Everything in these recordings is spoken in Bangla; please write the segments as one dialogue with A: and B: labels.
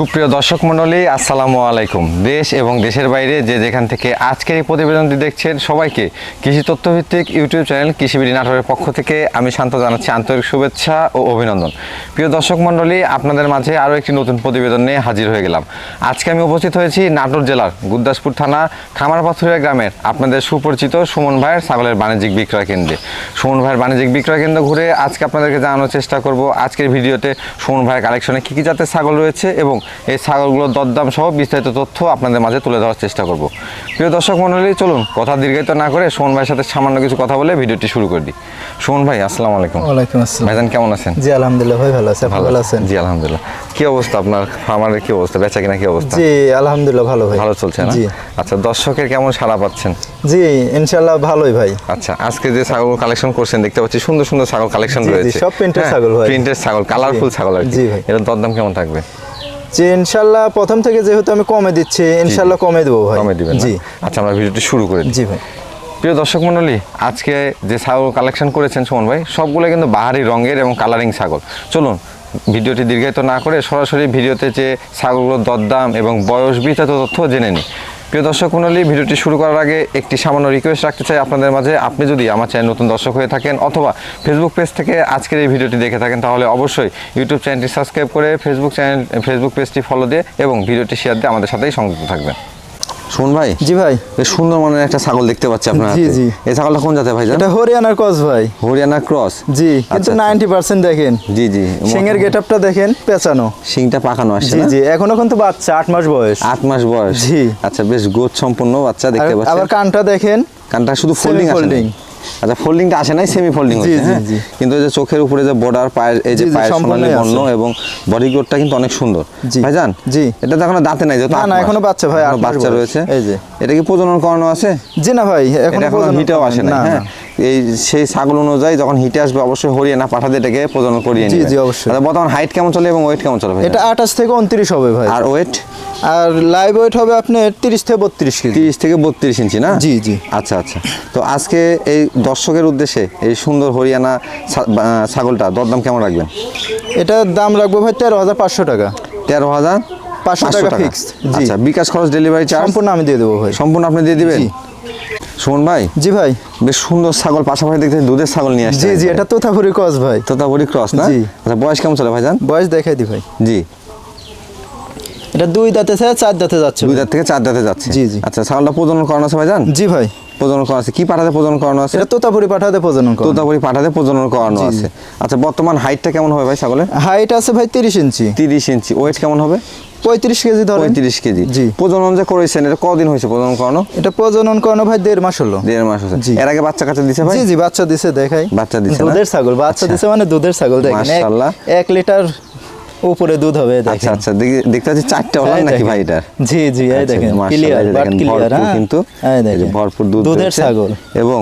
A: সুপ্রিয় দর্শক মণ্ডলী, আসসালামু আলাইকুম। দেশ এবং দেশের বাইরে যে যেখান থেকে আজকের এই প্রতিবেদনটি দেখছেন, সবাইকে কৃষি তথ্যভিত্তিক ইউটিউব চ্যানেল কৃষিবিড়ি নাটোরের পক্ষ থেকে আমি শান্ত জানাচ্ছি আন্তরিক শুভেচ্ছা ও অভিনন্দন। প্রিয় দর্শক মণ্ডলী, আপনাদের মাঝে আরও একটি নতুন প্রতিবেদন নিয়ে হাজির হয়ে গেলাম। আজকে আমি উপস্থিত হয়েছি নাটোর জেলার গুরদাসপুর থানা খামারপাথুরিয়া গ্রামের আপনাদের সুপরিচিত সুমন ভাইয়ের ছাগলের বাণিজ্যিক বিক্রয় কেন্দ্রে। সুমন ভাইয়ের বাণিজ্যিক বিক্রয় কেন্দ্র ঘুরে আজকে আপনাদেরকে জানানোর চেষ্টা করব। আজকের ভিডিওতে সুমন ভাইয়ের কালেকশনে কী কী জাতের ছাগল রয়েছে এবং এই ছাগলগুলোর দরদাম সহ বিস্তারিত তথ্য আপনাদের মাঝে তুলে ধরার চেষ্টা করব। প্রিয় দর্শক মণ্ডলী চলুন কথা দীর্ঘায়িত না করে সুমন ভাইয়ের সাথে সামান্য কিছু কথা বলে ভিডিওটি শুরু করে দিই। সুমন ভাই আসসালামু আলাইকুম।
B: ওয়ালাইকুম আসসালাম।
A: ভাইজান কেমন আছেন?
B: জি আলহামদুলিল্লাহ ভাই ভালো আছে। আপনি ভালো আছেন?
A: জি আলহামদুলিল্লাহ। কি অবস্থা আপনার? খামারের কি অবস্থা? বেচা কিনা কি অবস্থা?
B: জি আলহামদুলিল্লাহ ভালো ভাই।
A: ভালো চলছে না?
B: জি।
A: আচ্ছা দর্শকের কেমন সাড়া পাচ্ছেন?
B: জি ইনশাআল্লাহ ভালোই ভাই।
A: আচ্ছা আজকে যে ছাগল কালেকশন করছেন দেখতে পাচ্ছি সুন্দর সুন্দর ছাগল কালেকশন রয়েছে।
B: সব printed ছাগল ভাই।
A: প্রিন্টেড ছাগল কালারফুল ছাগল আর কি।
B: জি ভাই।
A: এর দরদাম কেমন থাকবে?
B: জি ইনশাল্লাহ প্রথম থেকে যেহেতু আমি কমে দিচ্ছি ইনশাল্লাহ কমে দেবো ভাই।
A: কমে দিবেন
B: জি।
A: আচ্ছা আমরা ভিডিওটি শুরু করে
B: জি ভাই।
A: প্রিয় দর্শক মণ্ডলী আজকে যে ছাগল কালেকশন করেছেন সুমন ভাই সবগুলো কিন্তু বাহারি রঙের এবং কালারিং ছাগল। চলুন ভিডিওটি দীর্ঘায়িত না করে সরাসরি ভিডিওতে যে ছাগলগুলোর দরদাম এবং বয়স বিস্তারিত তথ্য জেনে নিই। প্রিয় দর্শক মণ্ডলী ভিডিওটি শুরু করার আগে একটি সামান্য রিকোয়েস্ট রাখতে চাই আপনাদের মাঝে। আপনি যদি আমার চ্যানেল নতুন দর্শক হয়ে থাকেন অথবা ফেসবুক পেজ থেকে আজকের এই ভিডিওটি দেখে থাকেন, তাহলে অবশ্যই ইউটিউব চ্যানেলটি সাবস্ক্রাইব করে ফেসবুক চ্যানেল ফেসবুক পেজটি ফলো দিয়ে এবং ভিডিওটি শেয়ার দিয়ে আমাদের সাথেই সংযুক্ত থাকবেন। শুন ভাই?
B: জি ভাই।
A: সুন্দর মানের একটা ছাগল দেখতে পাচ্ছি আপনার
B: জি, জি।
A: এই ছাগলটা কোন জাতের ভাই
B: এটা হরিয়ানার ক্রস ভাই।
A: হরিয়ানা ক্রস?
B: জি কিন্তু
A: আচ্ছা,
B: নাইনটি পার্সেন্ট দেখেন।
A: জি জি।
B: সিংয়ের গেট আপটা দেখেন পেঁচানো।
A: সিংটা পাকানো আছে
B: জি? জি এখনও কিন্তু বাচ্চা আট মাস বয়স।
A: আট মাস বয়স।
B: জি।
A: আচ্ছা বেশ গোছ সম্পূর্ণ বাচ্চা দেখতে পাচ্ছি
B: আবার কানটা দেখেন।
A: কানটা শুধু ফোল্ডিং আছে। আচ্ছা ফোল্ডিংটা আসে নাই সেমি ফোল্ডিং
B: জি,
A: হচ্ছে
B: জি,
A: হ্যাঁ? কিন্তু এই যে চোখের উপরে যে বর্ডার পায়ের এই যে পায়ের সোনালী বর্ণ এবং বডি গ্রোথটা কিন্তু অনেক সুন্দর। ভাইজান
B: জি।
A: এটা তো এখনও দাঁতে নাই যেহেতু
B: না, না। এখনও বাচ্চা ভাই,
A: বাচ্চা রয়েছে।
B: এই যে।
A: এটা কি প্রজনন করানো আছে?
B: জি না ভাই
A: এখনও
B: প্রজনন
A: হিটেও আসে না
B: না,
A: হ্যাঁ? এই সেই ছাগল অনুযায়ী যখন হিটে আসবে অবশ্যই হরিয়ানা পাঠাতে এটাকে প্রজনন করিয়ে
B: জি, জি, অবশ্যই।
A: আচ্ছা, বর্তমান হাইট কেমন চলে এবং ওয়েট কেমন চলে ভাই
B: এটা আঠাশ থেকে উনত্রিশ হবে ভাই।
A: আর ওয়েট
B: আর লাইভ ওয়েট হবে আপনার তিরিশ থেকে বত্রিশ কেজি।
A: তিরিশ থেকে বত্রিশ ইঞ্চি না?
B: জি, জি।
A: আচ্ছা আচ্ছা। তো আজকে এই দর্শকের উদ্দেশ্যে এই সুন্দর হরিয়ানা ছাগলটা দরদাম কেমন রাখবেন?
B: এটার দাম রাখব ভাই তেরো হাজার পাঁচশো টাকা।
A: তেরো হাজার
B: পাঁচশো টাকা জি।
A: আচ্ছা বিকাশ খরচ ডেলিভারি চার্জ
B: সম্পূর্ণ আমি দিয়ে দেবো ভাই।
A: সম্পূর্ণ আপনি দিয়ে দিবেন। সুমন ভাই?
B: জি ভাই।
A: বেশ সুন্দর ছাগল পাশাপাশি দেখতে দুধের ছাগল নিয়ে আসছে
B: জি জি এটা তোতাপুরি ক্রস ভাই।
A: তোতাপুরি ক্রস না?
B: জি।
A: আচ্ছা বয়স কেমন চলে ভাই ভাইজান?
B: বয়স দেখাই দি ভাই।
A: জি।
B: এটা দুই দাঁতে থেকে চার দাঁতে যাচ্ছে
A: দুই দাঁত থেকে চার দাঁতে যাচ্ছে।
B: জি, জি।
A: আচ্ছা ছাগলটা প্রজনন করানো আছে ভাই ভাইজান?
B: জি ভাই।
A: প্রজনন করানো আছে। কি পাঠাতে প্রজনন করানো আছে?
B: এটা তোতাপুরি পাঠাতে প্রজনন
A: তোতাপুরি পাঠাতে প্রজনন করানো। আছে। আচ্ছা বর্তমান হাইটটা কেমন হবে ভাই ছাগলের?
B: হাইট আছে ভাই তিরিশ ইঞ্চি।
A: তিরিশ ইঞ্চি। ওয়েট কেমন হবে?
B: পঁয়ত্রিশ কেজি ধরেন।
A: পঁয়ত্রিশ কেজি।
B: জি।
A: প্রজনন যে করেছেন এটা কদিন হয়েছে প্রজনন করানো?
B: এটা প্রজনন করানো ভাই দেড় মাস হলো।
A: দেড় মাস
B: জি।
A: এর আগে বাচ্চা কাচ্চা দিছে ভাই?
B: জি জি বাচ্চা দিছে দেখাই।
A: বাচ্চা দিছে
B: দুধের ছাগল বাচ্চা
A: আচ্ছা।
B: দিছে মানে দুধের ছাগল দেখেন এক লিটার উপরে দুধ হবে
A: আচ্ছা আচ্ছা দেখতে পাচ্ছি চারটা হলাম নাকি ভাই এটার?
B: জি জি এই
A: আচ্ছা,
B: দেখেন ক্লিয়ার বাট ক্লিয়ার হ্যাঁ।
A: কিন্তু
B: এই দেখেন
A: ভরপুর দুধ
B: দুধের ছাগল।
A: এবং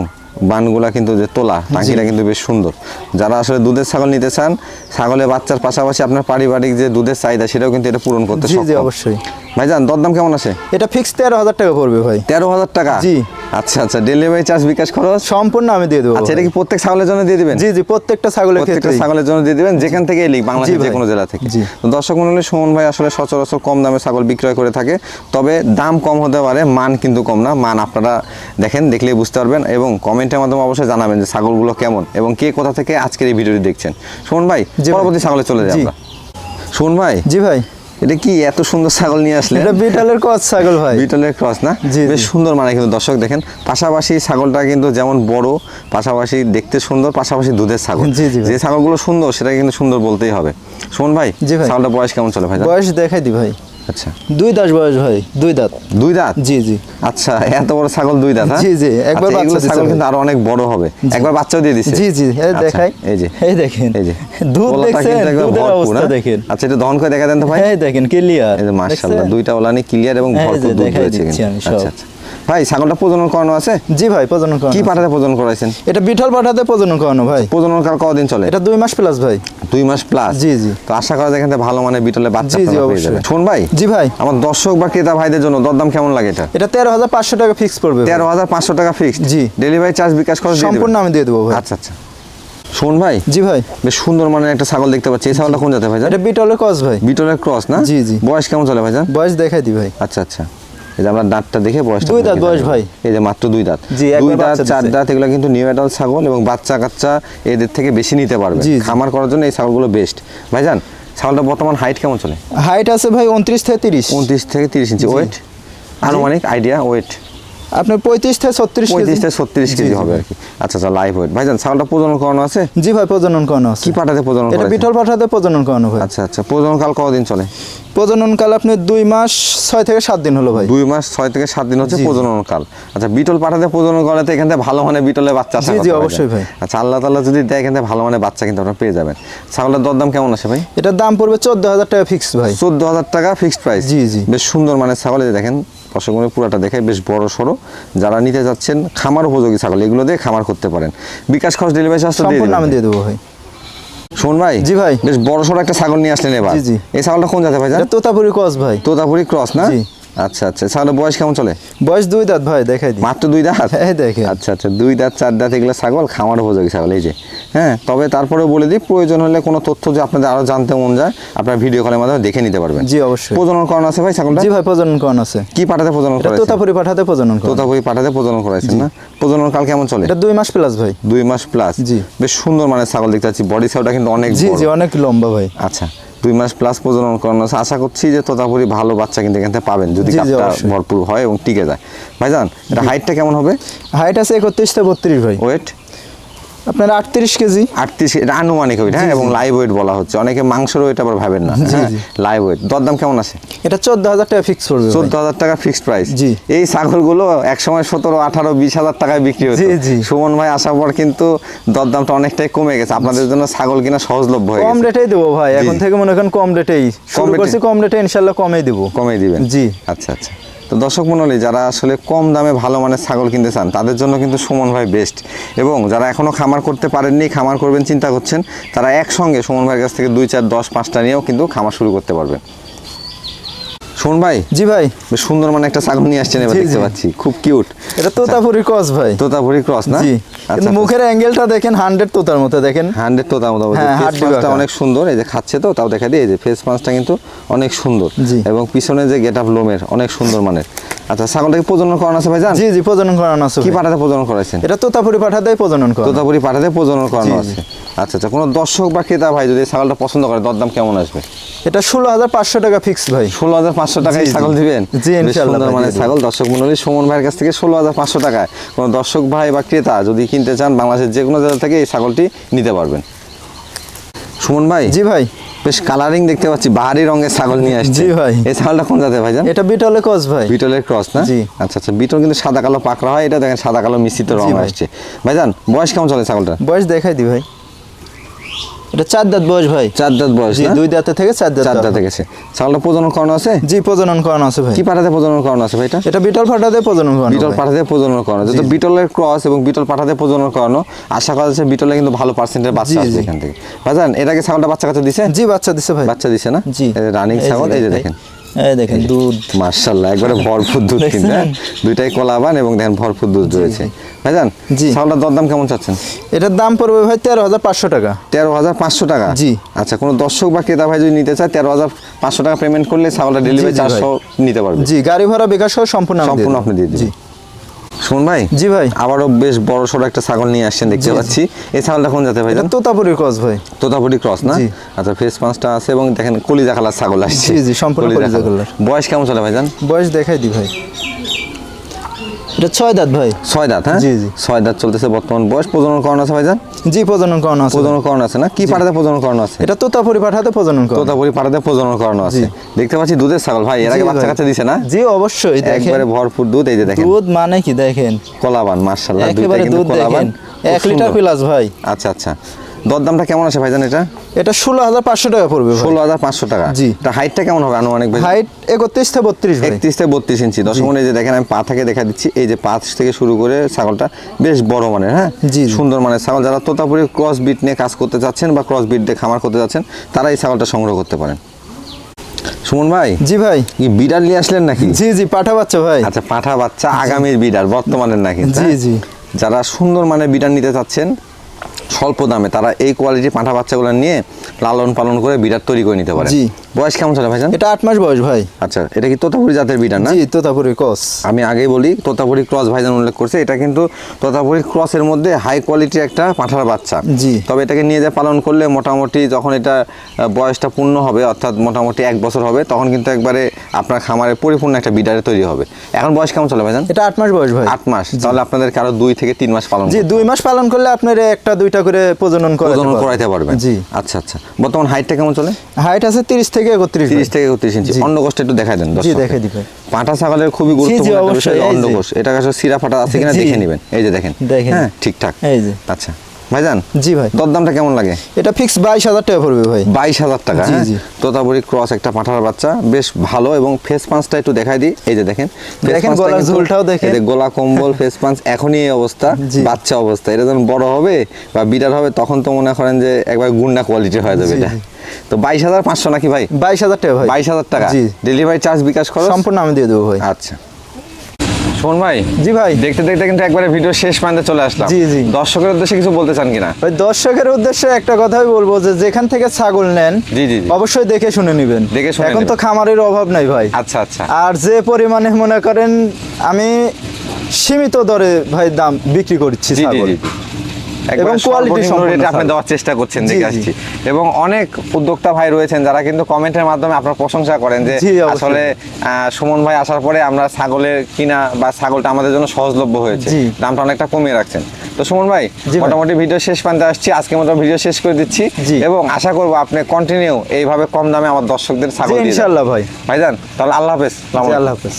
A: বানগুলা কিন্তু যে তোলা টাঙ্কিটা কিন্তু বেশ সুন্দর। যারা আসলে দুধের ছাগল নিতে চান ছাগলের বাচ্চার পাশাপাশি আপনার পারিবারিক যে দুধের চাহিদা সেটাও কিন্তু এটা পূরণ করতে
B: জি অবশ্যই।
A: ভাইজান দরদাম কেমন আছে?
B: এটা ফিক্স তেরো হাজার টাকা পড়বে ভাই।
A: তেরো হাজার টাকা?
B: জি।
A: আচ্ছা আচ্ছা ডেলিভারি চার্জ বিকাশ খরচ?
B: সম্পূর্ণ আমি দিয়ে দেবো
A: আচ্ছা এটা কি প্রত্যেক ছাগলের জন্য দিয়ে দিবেন?
B: জি জি প্রত্যেকটা ছাগলের
A: প্রত্যেকটা ছাগলের জন্য দিয়ে দিবেন যেখান থেকে এলি বাংলাদেশের যে কোনো জেলা থেকে। তো দর্শক মন্ডলী সুমন ভাই আসলে সচরাচর কম দামে ছাগল বিক্রয় করে থাকে তবে দাম কম হতে পারে মান কিন্তু কম না। মান আপনারা দেখেন দেখলেই বুঝতে পারবেন এবং কমেন্টের মাধ্যমে অবশ্যই জানাবেন যে ছাগলগুলো কেমন এবং কে কোথা থেকে আজকের এই ভিডিওটি দেখছেন। সুমন ভাই। পরবর্তী ছাগলে চলে যাই। আমরা। সুমন ভাই
B: জি ভাই।
A: এটা কি এত সুন্দর ছাগল নিয়ে আসলে
B: এটা বিটালের ক্রস ছাগল ভাই।
A: বিটলের ক্রস না? বেশ সুন্দর মানে কিন্তু দর্শক দেখেন। পাশাপাশি ছাগলটা কিন্তু যেমন বড় পাশাপাশি দেখতে সুন্দর পাশাপাশি দুধের ছাগল। যে ছাগলগুলো সুন্দর সেটা কিন্তু সুন্দর বলতেই হবে। শোন ভাই
B: জি ভাই।
A: ছাগলটা বয়স কেমন চলে ভাই?
B: বয়স দেখাই দি ভাই।
A: আচ্ছা।
B: দুই দাঁত বয়স ভাই দুই দাঁত।
A: দুই দাঁত?
B: জি জি।
A: আচ্ছা এত বড় ছাগল দুই দাঁত হ্যাঁ?
B: জি, জি, একবার
A: আচ্ছা,
B: বাচ্চা
A: ছাগল কিন্তু আরও অনেক বড় হবে। একবার বাচ্চাও দিয়ে দিছে।
B: জি জি এই
A: আচ্ছা,
B: দেখাই।
A: এই যে।
B: এই দেখেন।
A: এই যে।
B: দুধ দেখছেন? দুধের অবস্থা
A: হ্যাঁ?
B: দেখেন।
A: আচ্ছা এটা দহন করে দেখা দেন তো ভাই?
B: এই দেখেন ক্লিয়ার।
A: এই যে মাশাআল্লাহ দুইটা ওলানি ক্লিয়ার এবং
B: এই যে
A: ভরপুর দুধ
B: সব।
A: আচ্ছা আচ্ছা। ভাই ছাগলটা প্রজনন করানো আছে?
B: জি ভাই প্রজনন করানো
A: কি। পাঠাতে প্রজনন করাইছেন?
B: এটা বিঠল পাঠাতে প্রজনন করানো ভাই।
A: প্রজনন কাল কদিন চলে?
B: এটা দুই মাস প্লাস ভাই।
A: দুই মাস প্লাস
B: জি, জি।
A: তো আশা করা যায় এখান ভালো মানে বিটলে বাচ্চা
B: জি, জি, অবশ্যই।
A: শোন ভাই
B: জি ভাই।
A: আমার দর্শক বা ক্রেতা ভাইদের জন্য দরদাম কেমন লাগে এটা?
B: এটা তেরো হাজার পাঁচশো টাকা ফিক্স পড়বে ভাই।
A: তেরো হাজার পাঁচশো টাকা ফিক্স
B: জি।
A: ডেলিভারি চার্জ বিকাশ খরচ
B: সম্পূর্ণ আমি দিয়ে দেবো ভাই।
A: আচ্ছা আচ্ছা। শোন ভাই
B: জি ভাই।
A: বেশ সুন্দর মানের একটা ছাগল দেখতে পাচ্ছি। এই ছাগলটা কোন জাতে ভাইজান
B: এটা বিটলের ক্রস ভাই।
A: বিটলের ক্রস না?
B: জি, জি।
A: বয়স কেমন চলে ভাইজান
B: বয়স দেখাই দি ভাই।
A: আচ্ছা আচ্ছা। এই যে আমরা দাঁতটা দেখে বয়সটা
B: দুই দাঁত বয়স ভাই।
A: এই যে মাত্র দুই দাঁত। দুই দাঁত চার দাঁত এগুলো কিন্তু নিউ অ্যাডাল্ট ছাগল এবং বাচ্চা কাচ্চা এদের থেকে বেশি নিতে পারবে। খামার করার জন্য এই ছাগলগুলো বেস্ট ভাইজান ছাগলটা বর্তমান হাইট কেমন চলে?
B: হাইট আছে ভাই উনত্রিশ থেকে তিরিশ।
A: উনত্রিশ থেকে তিরিশ ইঞ্চি ওয়েট আনুমানিক আইডিয়া ওয়েট
B: আপনার পঁয়ত্রিশ থেকে ছত্রিশ
A: পঁয়ত্রিশ থেকে ছত্রিশ কেজি হবে আর কি। আচ্ছা আচ্ছা লাইভ ওয়েট ভাইজান ছাগলটা প্রজনন করানো আছে?
B: জি ভাই প্রজনন করানো আছে।
A: কি পাঠাতে প্রজনন
B: এটা? বিটল পাঠাতে প্রজনন করানো ভাই
A: আচ্ছা আচ্ছা প্রজনন কাল কতদিন চলে?
B: প্রজনন কাল আপনি দুই মাস ছয় থেকে সাত দিন হলো ভাই।
A: দুই মাস ছয় থেকে সাত দিন হচ্ছে। প্রজনন কাল। আচ্ছা বিটল পাঠাতে প্রজনন করাতে এখান থেকে ভালো মানে বিটলের বাচ্চা আশা
B: জি, জি, অবশ্যই ভাই।
A: আচ্ছা আল্লাহ তাআলা যদি দেয় এখান থেকে ভালো মানে বাচ্চা কিন্তু আপনারা পেয়ে যাবেন। ছাগলের দরদাম কেমন আছে ভাই?
B: এটার দাম পড়বে চোদ্দ হাজার টাকা ফিক্স ভাই।
A: চোদ্দ হাজার টাকা ফিক্সড প্রাইস
B: জি, জি।
A: বেশ সুন্দর মানে ছাগল দেখেন। দর্শক বন্ধু পুরাটা দেখে বেশ বড় সড়ো যারা নিতে যাচ্ছেন খামার উপযোগী ছাগল এগুলো দিয়ে খামার করতে পারেন। বিকাশ খরচ ডেলিভারি চার্জ দিয়ে
B: আমি দিয়ে দেবো ভাই।
A: শোন ভাই
B: জি ভাই।
A: বেশ বড় সড়ো একটা ছাগল নিয়ে আসলেন এবার। এই ছাগলটা কোন জাতে ভাই
B: তোতাপুরি ক্রস ভাই।
A: তোতাপুরি ক্রস না। আচ্ছা আচ্ছা। ছাগলের বয়স কেমন চলে?
B: বয়স দুই দাঁত ভাই দেখাই দিই।
A: মাত্র দুই দাঁত?
B: এই দেখেন।
A: আচ্ছা আচ্ছা। দুই দাঁত চার দাঁত এগুলো ছাগল খামার উপযোগী ছাগল এই যে। হ্যাঁ তবে তারপরে বলে দিই প্রয়োজন হলে কোনো তথ্য যে আপনাদের আরও জানতে মন যায় আপনার ভিডিও কলের মাধ্যমে দেখে নিতে পারবেন।
B: জি অবশ্যই।
A: প্রজনন করানো আছে ভাই ছাগলটা?
B: জি ভাই প্রজনন করানো আছে।
A: কি পাঠাতে প্রজনন
B: এটা তোতাপুরি পাঠাতে প্রজনন
A: তোতাপুরি পাঠাতে প্রজনন করাইছেন না? প্রজনন কাল কেমন চলে?
B: এটা দুই মাস প্লাস ভাই।
A: দুই মাস প্লাস
B: জি।
A: বেশ সুন্দর মানে ছাগল দেখতে পাচ্ছি। বডি সাইজটা কিন্তু অনেক
B: জি। জি অনেক লম্বা ভাই।
A: আচ্ছা। দুই মাস প্লাস প্রজনন করানো আছে। আশা করছি যে তোতাপুরি ভালো বাচ্চা কিন্তু এখান থেকে পাবেন যদি। ভরপুর হয় এবং টিকে যায়। ভাইজান এটা হাইটটা কেমন হবে?
B: হাইট আছে একত্রিশ থেকে বত্রিশ ভাই।
A: ওয়েট
B: আপনার আটত্রিশ কেজি।
A: আটত্রিশ আনুমানিক ওয়েট হ্যাঁ এবং লাইভ ওয়েট বলা হচ্ছে। অনেকে মাংসের ওয়েট আবার ভাবেন না। লাইভ ওয়েট দরদাম কেমন আছে?
B: এটা চোদ্দ হাজার টাকা ফিক্স করবে ভাই।
A: চোদ্দ হাজার টাকা ফিক্সড প্রাইস
B: জি।
A: এই ছাগলগুলো এক সময় সতেরো আঠারো বিশ হাজার টাকায় বিক্রি হতো।
B: জি, জি।
A: সুমন ভাই আসার পর কিন্তু দরদামটা অনেকটাই কমে গেছে। আপনাদের জন্য ছাগল কিনা সহজলভ্য হয়ে
B: কম রেটেই দেবো ভাই। এখন থেকে মনে করেন কম রেটেই
A: rate-এ?
B: করছি কম রেটে ইনশাল্লাহ কমে দিব।
A: কমে দিবেন।
B: জি।
A: আচ্ছা আচ্ছা। তো দর্শক মণ্ডলী যারা আসলে কম দামে ভালো মানের ছাগল কিনতে চান, তাদের জন্য কিন্তু সুমন ভাই বেস্ট এবং যারা এখনও খামার করতে পারেননি, খামার করবেন, চিন্তা করছেন, তারা একসঙ্গে সুমন ভাইয়ের কাছ থেকে দুই, চার, দশ, পাঁচটা নিয়েও কিন্তু খামার শুরু করতে পারবেন। সুমন ভাই
B: জি ভাই।
A: বেশ সুন্দর মানে একটা ছাগল নিয়ে আসছেন এবার দেখতে পাচ্ছি খুব কিউট
B: এটা তোতাপুরি ক্রস ভাই।
A: তোতাপুরি ক্রস না?
B: জি।
A: আচ্ছা
B: কিন্তু মুখের অ্যাঙ্গেলটা দেখেন হান্ড্রেড তোতার মতো দেখেন।
A: হান্ড্রেড তোতা মতো
B: হ্যাঁ,
A: ফেস
B: হাড্ডি
A: পাঁচটা
B: বাঁকা।
A: অনেক সুন্দর এই যে খাচ্ছে তো তাও দেখা দিয়ে এই যে ফেস পাঁচটা কিন্তু অনেক সুন্দর। এবং পিছনে যে গেট আপ লোমের অনেক সুন্দর মানের। আচ্ছা ছাগলটাকে প্রজনন করানো আছে ভাইজান?
B: জি জি প্রজনন করানো আছে
A: কি পাঠাতে প্রজনন করাইছেন?
B: এটা তোতাপুরি পাঠাতে প্রজনন করানো।
A: তোতাপুরি পাঠাতে প্রজনন করানো আছে। আচ্ছা আচ্ছা কোনো দর্শক বা ক্রেতা ভাই যদি ছাগলটা পছন্দ করে দরদাম কেমন আসবে?
B: এটা ষোলো হাজার পাঁচশো টাকা ফিক্স ভাই।
A: ষোলো হাজার পাঁচশো টাকায়। ছাগল দিবেন?
B: জি,
A: সুন্দর মানে ছাগল। দর্শক মন্ডলী সুমন ভাইয়ের কাছ থেকে ষোলো হাজার পাঁচশো টাকায় কোনো দর্শক ভাই বা ক্রেতা যদি কিনতে চান বাংলাদেশের যে কোনো জায়গা থেকে এই ছাগলটি নিতে পারবেন। সুমন ভাই?
B: জি ভাই।
A: বেশ কালারিং দেখতে পাচ্ছি বাহারি রঙের ছাগল নিয়ে আসছে।
B: জি ভাই।
A: এই ছাগলটা কোন জাতের ভাইজান
B: এটা বিটলের ক্রস ভাই।
A: বিটলের ক্রস না?
B: জি।
A: আচ্ছা আচ্ছা বিটল কিন্তু সাদা কালো পাকড়া হয় এটা দেখেন সাদা কালো মিশ্রিত রং
B: আসছে ভাই।
A: আসছে। ভাইজান বয়স কেমন চলে ছাগলটা
B: বয়স দেখাই দি ভাই। এটা চার দাঁত বয়স ভাই।
A: চার দাঁত বয়স
B: দুই দাঁতে থেকে চার দাঁত
A: চার
B: দাঁত
A: গেছে। ছাগলটা প্রজনন করানো আছে?
B: জি প্রজনন করানো আছে ভাই।
A: কি পাঠাতে প্রজনন করানো আছে ভাই
B: এটা বিটল ফাটাতে প্রজনন করানো
A: বিটল পাঠাতে প্রজনন করানো। যেহেতু বিটলের ক্রস এবং বিটল পাঠাতে প্রজনন করানো আশা করা যাচ্ছে বিটলে কিন্তু ভালো পার্সেন্টের বাচ্চা
B: আছে।
A: এখান থেকে। ভাইজান এটাকে ছাগলটা বাচ্চা কাচ্চা দিছে?
B: জি বাচ্চা দিছে ভাই।
A: বাচ্চা দিছে না?
B: জি।
A: রানিং ছাগল এই যে দেখেন।
B: এই দেখেন। দুধ
A: মার্শাল্লাহ একবারে ভরপুর দুধ? কিন্তু হ্যাঁ? দুইটাই কলাবান এবং দেখেন ভরপুর দুধ রয়েছে। ভাইজান
B: জি।
A: ছাগলটার দরদাম কেমন চাচ্ছেন?
B: এটার দাম পড়বে ভাই তেরো হাজার পাঁচশো টাকা।
A: তেরো হাজার পাঁচশো টাকা?
B: জি।
A: আচ্ছা কোনো দর্শক বা ক্রেতা ভাই যদি নিতে চায় তেরো হাজার পাঁচশো টাকা পেমেন্ট করলে ছাগলটা ডেলিভারি
B: চারশো
A: নিতে পারবে।
B: জি গাড়ি ভাড়া বিকাশ সহ সম্পূর্ণ
A: সম্পূর্ণ আপনি দিয়ে
B: জি।
A: শুন ভাই?
B: জি ভাই।
A: আবারও বেশ বড় সড়ো একটা ছাগল নিয়ে আসছেন দেখতে। পাচ্ছি। এই ছাগলটা কোন জাতের ভাই
B: তোতাপুরি ক্রস ভাই।
A: তোতাপুরি ক্রস না। আচ্ছা ফেস পাঁচটা আছে এবং দেখেন কলিজা কালার ছাগল আসছে।
B: জি, জি, সম্পূর্ণ কলিজা
A: কালার।
B: কালার।
A: বয়স কেমন চলে ভাইজান
B: বয়স দেখাই দি ভাই। এটা ছয় দাঁত ভাই।
A: ছয় দাঁত হ্যাঁ?
B: জি, জি।
A: ছয় দাঁত চলতেছে বর্তমান বয়স। প্রজনন করানো আছে ভাইজান?
B: জি প্রজনন করানো আছে।
A: প্রজনন করানো আছে না? কি পাঠাতে প্রজনন করানো আছে?
B: এটা তোতাপুরি পাঠাতে প্রজনন করানো
A: তোতাপুরি পাঠাতে প্রজনন করানো আছে। দেখতে পাচ্ছি দুধের ছাগল ভাই এর আগে বাচ্চা কাচ্চা দিছে না?
B: জি অবশ্যই দেখেন।
A: একবারে ভরপুর দুধ এই যে দেখেন।
B: দুধ মানে কি দেখেন?
A: কলাবান
B: একেবারে দুধ দেখেন। এক লিটার প্লাস ভাই।
A: আচ্ছা আচ্ছা। দরদামটা কেমন আছে ভাইজান এটা?
B: এটা ষোলো হাজার পাঁচশো টাকা পড়বে
A: ষোলো হাজার পাঁচশো টাকা।
B: জি।
A: তা হাইটটা কেমন হবে আনুমানিক
B: হাইট একত্রিশ থেকে বত্রিশ
A: একত্রিশ থেকে বত্রিশ ইঞ্চি। দশ মনে যে দেখেন আমি পা থেকে দেখা দিচ্ছি এই যে পা থেকে শুরু করে ছাগলটা বেশ বড় মানের হ্যাঁ?
B: জি।
A: সুন্দর মানের ছাগল। যারা তোতাপুরি ক্রস বিট নিয়ে কাজ করতে চাচ্ছেন বা ক্রস বিট দিয়ে খামার করতে চাচ্ছেন তারা এই ছাগলটা সংগ্রহ করতে পারেন। সুমন ভাই?
B: জি ভাই।
A: কি বিডার নিয়ে আসলেন নাকি?
B: জি জি পাঠা বাচ্চা ভাই।
A: আচ্ছা পাঠা বাচ্চা আগামীর বিডার বর্তমানের নাকি
B: জি,
A: হ্যাঁ?
B: জি।
A: যারা সুন্দর মানের বিডার নিতে চাচ্ছেন স্বল্প দামে তারা এই কোয়ালিটির পাঁঠা বাচ্চাগুলো নিয়ে লালন পালন করে বিরাট তৈরি করে নিতে পারে। বয়স কেমন চলে ভাইজান?
B: এটা আট মাস বয়স ভাই।
A: আচ্ছা এটা কি তোতাপুরি জাতের বিটার না?
B: জি তোতাপুরি কস
A: আমি আগেই বলি তোতাপুরি ক্রস ভাইজান উল্লেখ করছে। এটা কিন্তু তোতাপুরি ক্রসের মধ্যে হাই কোয়ালিটির একটা পাঁঠার বাচ্চা।
B: জি।
A: তবে এটাকে নিয়ে যা পালন করলে মোটামুটি যখন এটা বয়সটা পূর্ণ হবে অর্থাৎ মোটামুটি এক বছর হবে তখন কিন্তু একবারে আপনার খামারে পরিপূর্ণ একটা বিডারে তৈরি হবে। এখন বয়স কেমন চলে ভাইজান?
B: এটা আট মাস বয়স ভাই।
A: আট মাস। তাহলে আপনাদেরকে আরও দুই থেকে তিন মাস পালন
B: জি দুই মাস পালন করলে আপনার একটা দুইটা করে প্রজনন করাতে
A: প্রজনন করাইতে পারবেন।
B: জি।
A: আচ্ছা আচ্ছা। বর্তমান হাইটটা কেমন চলে?
B: হাইট আছে তিরিশ থেকে একত্রিশ
A: তিরিশ থেকে একত্রিশ ইঞ্চি। একটু দেখাই দেন
B: জি দেখে দিবেন।
A: পাঁঠা ছাগলের খুবই গুরুত্বপূর্ণ বিষয় এটা কাছে সিরা ফাটা আছে কিনা দেখে নেবেন। এই যে দেখেন।
B: দেখেন।
A: হ্যাঁ ঠিকঠাক।
B: এই যে।
A: আচ্ছা। ভাইজান
B: জি ভাই।
A: দরদামটা কেমন লাগে?
B: এটা ফিক্স বাইশ হাজার টাকা পড়বে ভাই।
A: বাইশ হাজার টাকা হ্যাঁ?
B: জি।
A: তোতাপুরি ক্রস একটা পাঁঠার বাচ্চা বেশ ভালো এবং ফেস পাঞ্চটা একটু দেখাই দিই। এই যে দেখেন
B: দেখেন, গলার ঝুলটাও দেখেন।
A: গলা কম্বল ফেস পাঞ্চ এখনই এই অবস্থা। বাচ্চা অবস্থা। এটা যখন বড় হবে বা বিড়াল হবে তখন তো মনে করেন যে একবার গুন্ডা কোয়ালিটি হয়ে যাবে এটা। তো বাইশ হাজার পাঁচশো নাকি ভাই?
B: বাইশ হাজার টাকা ভাই।
A: বাইশ হাজার টাকা।
B: জি।
A: ডেলিভারি চার্জ বিকাশ খরচ?
B: সম্পূর্ণ আমি দিয়ে দেবো ভাই।
A: আচ্ছা। শোন ভাই
B: জি ভাই।
A: দেখতে দেখতে কিন্তু একবারে ভিডিও শেষ প্রান্তে চলে আসলাম।
B: জি, জি।
A: দর্শকের উদ্দেশ্যে কিছু বলতে চান কিনা?
B: ভাই দর্শকের উদ্দেশ্যে একটা কথাই বলব যে যেখান থেকে ছাগল নেন
A: জি, জি।
B: অবশ্যই দেখে শুনে নেবেন।
A: দেখে শুনে
B: এখন তো খামারের অভাব নাই ভাই।
A: আচ্ছা আচ্ছা।
B: আর যে পরিমাণে মনে করেন আমি সীমিত দরে ভাই দাম বিক্রি করছি ছাগল।
A: এবং কোয়ালিটি
B: সম্পন্ন
A: আপনি দেওয়ার চেষ্টা করছেন দেখে আসছি। এবং অনেক উদ্যোক্তা ভাই রয়েছেন যারা কিন্তু কমেন্টের মাধ্যমে আপনার প্রশংসা করেন যে আসলে সুমন ভাই আসার পরে আমরা ছাগলের কিনা বা ছাগলটা আমাদের জন্য সহজলভ্য হয়েছে। দামটা অনেকটা কমিয়ে রাখছেন। তো সুমন ভাই মোটামুটি ভিডিও শেষ প্রান্তে আসছি। আজকে মতো ভিডিও শেষ করে দিচ্ছি। এবং আশা করব আপনি কন্টিনিউ এইভাবে কম দামে আমার দর্শকদের ছাগল যান।
B: ভাই।
A: ভাইজান তাহলে আল্লাহ হাফেজ।
B: আল্লাহ হাফেজ।